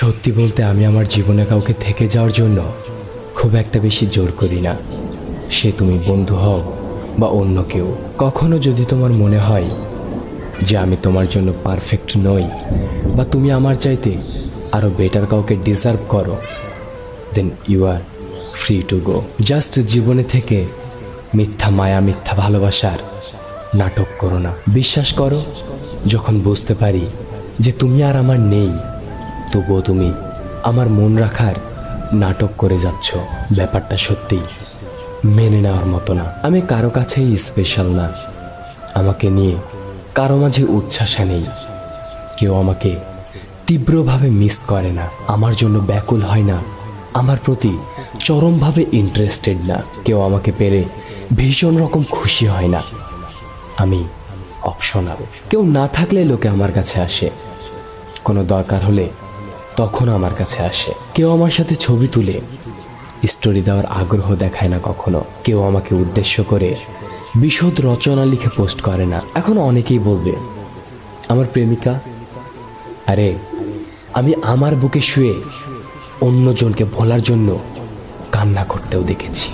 সত্যি বলতে আমি আমার জীবনে কাউকে থেকে যাওয়ার জন্য খুব একটা বেশি জোর করি না। সে তুমি বন্ধু হও বা অন্য কেউ। কখনো যদি তোমার মনে হয় যে আমি তোমার জন্য পারফেক্ট নই বা তুমি আমার চাইতে আরও বেটার কাউকে ডিজার্ভ করো then you are free to go just জীবনে থেকে মিথ্যা মায়া, মিথ্যা ভালোবাসার নাটক করো না। বিশ্বাস করো, যখন বুঝতে পারি যে তুমি আর আমার নেই তবুও তুমি আমার মন রাখার নাটক করে যাচ্ছ। ব্যাপারটা সত্যিই মেনে নেওয়ার মতো না। আমি কারও কাছেই স্পেশাল না। আমাকে নিয়ে কারও মাঝে উচ্ছ্বাসা নেই। কেউ আমাকে তীব্রভাবে মিস করে না। আমার জন্য ব্যাকুল হয় না। আমার প্রতি চরমভাবে ইন্টারেস্টেড না। কেউ আমাকে পেলে ভীষণ রকম খুশি হয় না। আমি অপশনাল কেউ না থাকলে লোকে আমার কাছে আসে। কোনো দরকার হলে তখন আমার কাছে আসে। কেউ আমার সাথে ছবি তুলে স্টোরি দেওয়ার আগ্রহ দেখায় না কখনো। কেউ আমাকে উদ্দেশ্য করে, বিশদ রচনা লিখে পোস্ট করে না। এখন অনেকেই বলবে, আমার প্রেমিকা, আরে, আমি আমার বুকে শুয়ে অন্যজনকে ভোলার জন্য কান্না করতেও দেখেছি।